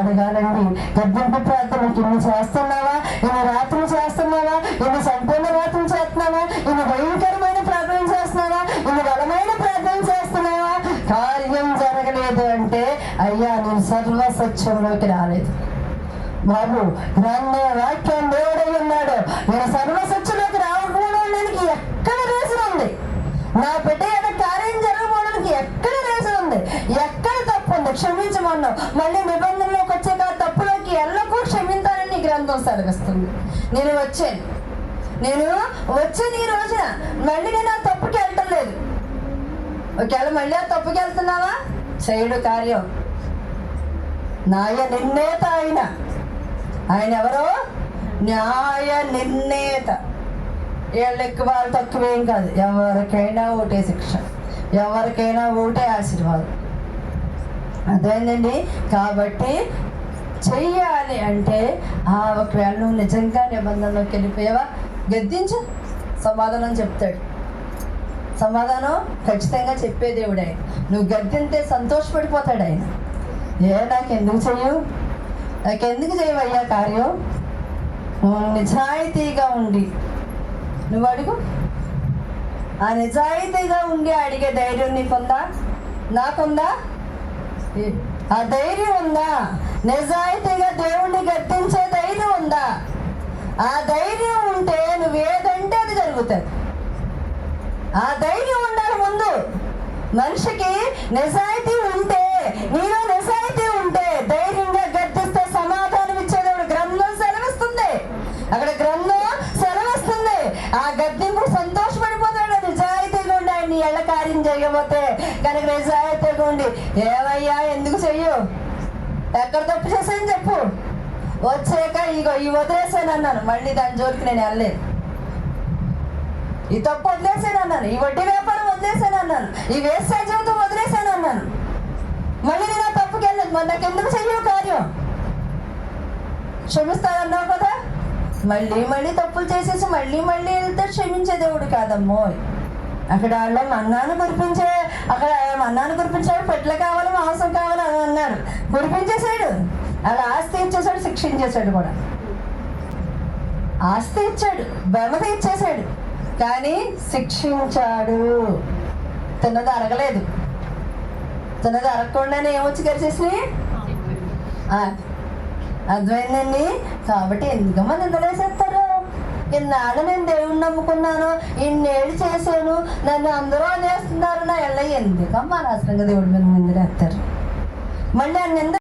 అడగాలండి గద్దెంపు ప్రార్థనకి ఇన్ని చేస్తున్నావా? ఇన్ని రాత్రులు చేస్తున్నావా? ఇన్ని సంపూర్ణ రాత్రులు చేస్తున్నావా? ఇన్ని భయంకరమైన ప్రార్థన చేస్తున్నావా? ఇన్ని బలమైన ప్రార్థన చేస్తున్నావా? కార్యం జరగలేదు అంటే అయ్యా నేను సర్వ సత్యంలోకి రాలేదు. బాబు నన్ను వాక్యం దేవుడై ఉన్నాడు. నేను సర్వ క్షమించమన్నావు. మళ్ళీ నిబంధనలోకి వచ్చాక ఆ తప్పులోకి ఎల్లకూ క్షమించాలని గ్రంథం సెలవిస్తుంది. నేను వచ్చాను. నేను వచ్చాను ఈ రోజున. మళ్ళీ నేను ఆ తప్పుకి వెళ్ళటం లేదు ఒకవేళ మళ్ళీ ఆ తప్పుకి వెళ్తున్నావా? చేయడు కార్యం. నాయ నిర్ణేత ఆయన. ఆయన ఎవరు? న్యాయ నిర్ణేత వీళ్ళు ఎక్కువ వాళ్ళు తక్కువేం కాదు. ఎవరికైనా ఓటే శిక్ష. ఎవరికైనా ఓటే ఆశీర్వాదం. అదేనండి కాబట్టి చెయ్యాలి అంటే ఆ ఒకవేళ నువ్వు నిజంగా నిబంధనలోకి వెళ్ళిపోయావా? గద్దించు. సమాధానం చెప్తాడు. సమాధానం ఖచ్చితంగా చెప్పే దేవుడు ఆయన. నువ్వు గద్దింటే సంతోషపడిపోతాడు ఆయన. ఏ నాకు ఎందుకు చెయ్యు? నాకెందుకు చేయవయ్యా కార్యం? నువ్వు నిజాయితీగా ఉండి. నువ్వు అడుగు. ఆ నిజాయితీగా ఉండి అడిగే ధైర్యం నీకుందా? నాకుందా? ఆ ధైర్యం ఉందా? నిజాయితీగా దేవుణ్ణి గట్టించే ధైర్యం ఉందా? ఆ ధైర్యం ఉంటే నువ్వు ఏదంటే అది జరుగుతుంది. ఆ ధైర్యం ఉండాలి ముందు. మనిషికి నిజాయితీ ఉంటే నీలో నిజాయితీ కార్యం చేయకపోతే కనుక నిజాయితీగుండి ఏవయ్యా ఎందుకు చెయ్యు? ఎక్కడ తప్పు చేశాను చెప్పు. వచ్చాక ఇగో ఈ వదిలేసాను అన్నాను. మళ్ళీ దాని జోలికి నేను వెళ్ళలేదు. ఈ తప్పు వదిలేసాను అన్నాను. ఈ వడ్డీ వ్యాపారం వదిలేసాను అన్నాను. ఈ వేస్ట్ జీవితం వదిలేసాను అన్నాను. మళ్ళీ నేను ఆ తప్పుకి వెళ్ళలేదు. మరి నాకు ఎందుకు చెయ్యవు కార్యం? క్షమిస్తానన్నావు కదా? మళ్ళీ మళ్ళీ తప్పులు చేసేసి మళ్ళీ మళ్ళీ వెళ్తే క్షమించే దేవుడు కాదమ్మో అక్కడ వాళ్ళు మన్నాను కురిపించే అక్కడ మన్నాను కురిపించాడు పెట్ల కావాలి మాంసం కావాలి అని అన్నాడు. కురిపించేశాడు. అలా ఆస్తి ఇచ్చేసాడు శిక్షించేశాడు కూడా. ఆస్తి ఇచ్చాడు బెమత ఇచ్చేసాడు కానీ శిక్షించాడు. తిన్నది అరగలేదు. తిన్నది అరగకుండానే ఏమొచ్చి ఆ, అర్థమైందండి. కాబట్టి ఎందుకమ్మా నిందలేసేస్తారు ఇన్నాళ్ళు నేను దేవుణ్ణి నమ్ముకున్నాను ఇన్నేళ్ళు చేశాను నన్ను అందరూ అనేస్తున్నారు నా ఎల్ల ఎందుకమ్మా అనవసరంగా దేవుడి మీద నిందలేస్తారు మళ్ళీ ఆ నింద